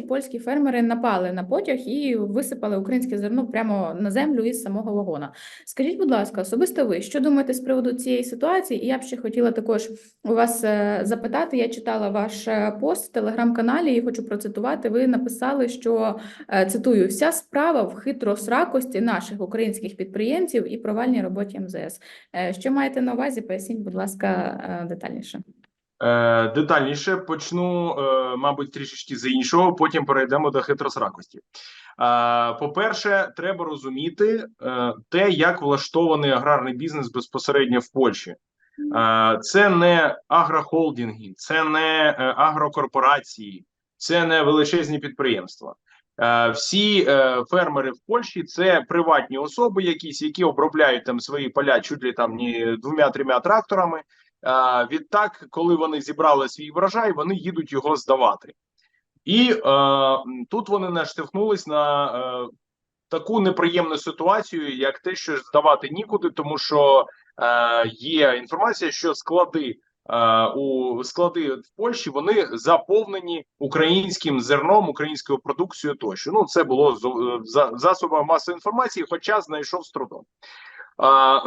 польські фермери напали на потяг і висипали українське зерно прямо на землю із самого вагона. Скажіть, будь ласка, особисто ви що думаєте з приводу цієї ситуації? І я б ще хотіла також у вас е, запитати. Я читала ваш е, пост в телеграм-каналі і хочу процитувати. Ви написали, що е, цитую: вся справа в хитросракості наших українських підприємців і провальній роботі МЗС. Що маєте на увазі? Поясніть, будь ласка, детальніше. Е, детальніше почну, е, мабуть, трішечки з іншого, потім перейдемо до хитросракості. Е, по-перше, треба розуміти те, як влаштований аграрний бізнес безпосередньо в Польщі. Це не агрохолдинги, це не агрокорпорації, це не величезні підприємства. Всі фермери в Польщі це приватні особи, якісь, які обробляють там свої поля чуть ли там не двома-трьома тракторами. Е, Відтак, коли вони зібрали свій врожай, вони їдуть його здавати. І е, тут вони наштовхнулись на е, таку неприємну ситуацію, як те, що здавати нікуди, тому що е, є інформація, що склади е, у склади в Польщі вони заповнені українським зерном, українською продукцією тощо. Ну, це було з е, за масової інформації, хоча знайшов з трудом.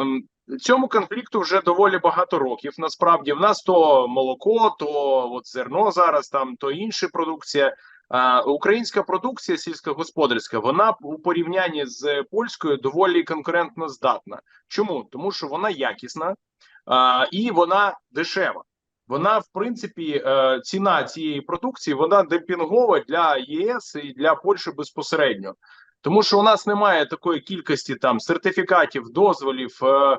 М, Цьому конфлікту вже доволі багато років. Насправді в нас то молоко, то от зерно зараз, там то інша продукція. А, українська продукція сільськогосподарська, вона у порівнянні з польською доволі конкурентно здатна. Чому? Тому що вона якісна а, і вона дешева. Вона, в принципі, е, ціна цієї продукції вона демпінгова для ЄС і для Польщі безпосередньо. Тому що у нас немає такої кількості там сертифікатів, дозволів, е,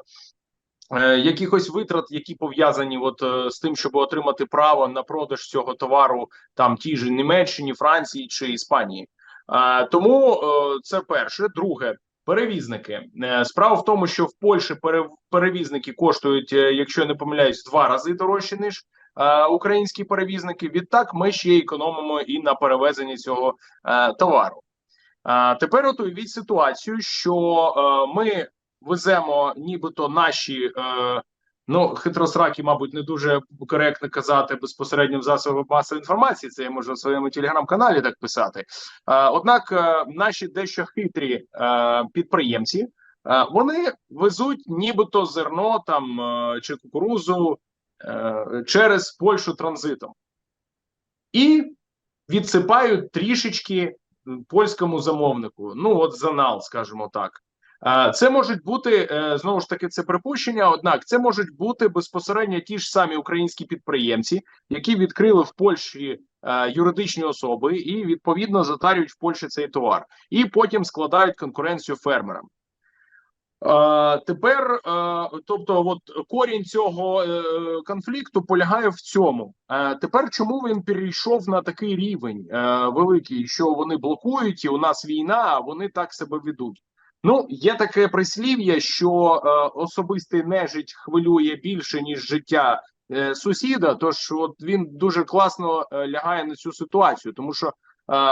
е, якихось витрат, які пов'язані от е, з тим, щоб отримати право на продаж цього товару там тій же Німеччині, Франції чи Іспанії. Е, тому е, це перше. Друге, перевізники. Е, справа в тому, що в Польщі пере, перевізники коштують, е, якщо не помиляюсь, два рази дорожче ніж е, українські перевізники. Відтак ми ще економимо і на перевезенні цього товару. Тепер от уявіть ситуацію, що е, ми веземо нібито наші, е, ну хитросраки, мабуть, не дуже коректно казати безпосередньо в засобах масової інформації. Це я можу в своєму телеграм-каналі так писати. Е, однак, наші дещо хитрі підприємці. Вони везуть нібито зерно там чи кукурузу через Польщу транзитом і відсипають трішечки польському замовнику. Ну от занал, скажімо так. Е, Це можуть бути е, знову ж таки це припущення. Однак це можуть бути безпосередньо ті ж самі українські підприємці, які відкрили в Польщі е, юридичні особи і відповідно затарюють в Польщі цей товар, і потім складають конкуренцію фермерам. Е, Тепер, е, тобто, от корінь цього е, конфлікту полягає в цьому. Тепер чому він перейшов на такий рівень великий, що вони блокують, і у нас війна, а вони так себе ведуть. Ну, є таке прислів'я, що особистий нежить хвилює більше ніж життя сусіда. Тож, от він дуже класно лягає на цю ситуацію, тому що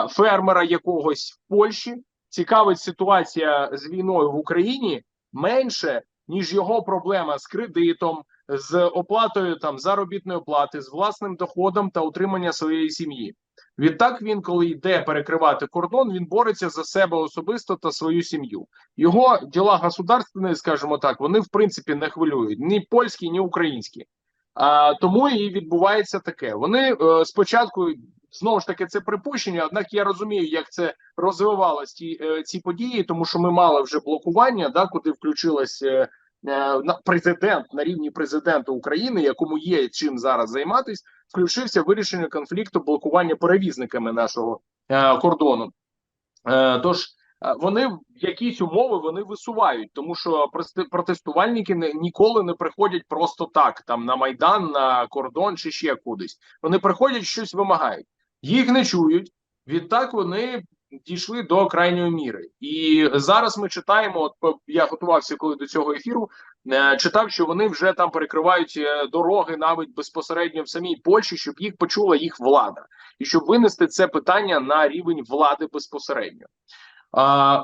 фермера якогось в Польщі цікавить ситуація з війною в Україні менше, ніж його проблема з кредитом, з оплатою там заробітної плати, з власним доходом та утримання своєї сім'ї. Відтак він, коли йде перекривати кордон, він бореться за себе особисто та свою сім'ю. Його діла государственні, скажімо так, вони в принципі не хвилюють ні польські, ні українські. А, тому і відбувається таке. Вони е, спочатку знову ж таки це припущення. Однак я розумію, як це розвивалось ті е, ці події, тому що ми мали вже блокування, да, куди включилась е, е, на- президент на рівні президента України, якому є чим зараз займатись, включився вирішення конфлікту блокування перевізниками нашого е, кордону. Е, тож вони якісь умови вони висувають, тому що протестувальники не, ніколи не приходять просто так, там на майдан, на кордон чи ще кудись. Вони приходять, щось вимагають. Їх не чують. Відтак вони дійшли до крайньої міри. І зараз ми читаємо. От я готувався коли до цього ефіру. е, Читав, що вони вже там перекривають е, дороги навіть безпосередньо в самій Польщі, щоб їх почула їх влада, і щоб винести це питання на рівень влади безпосередньо. А,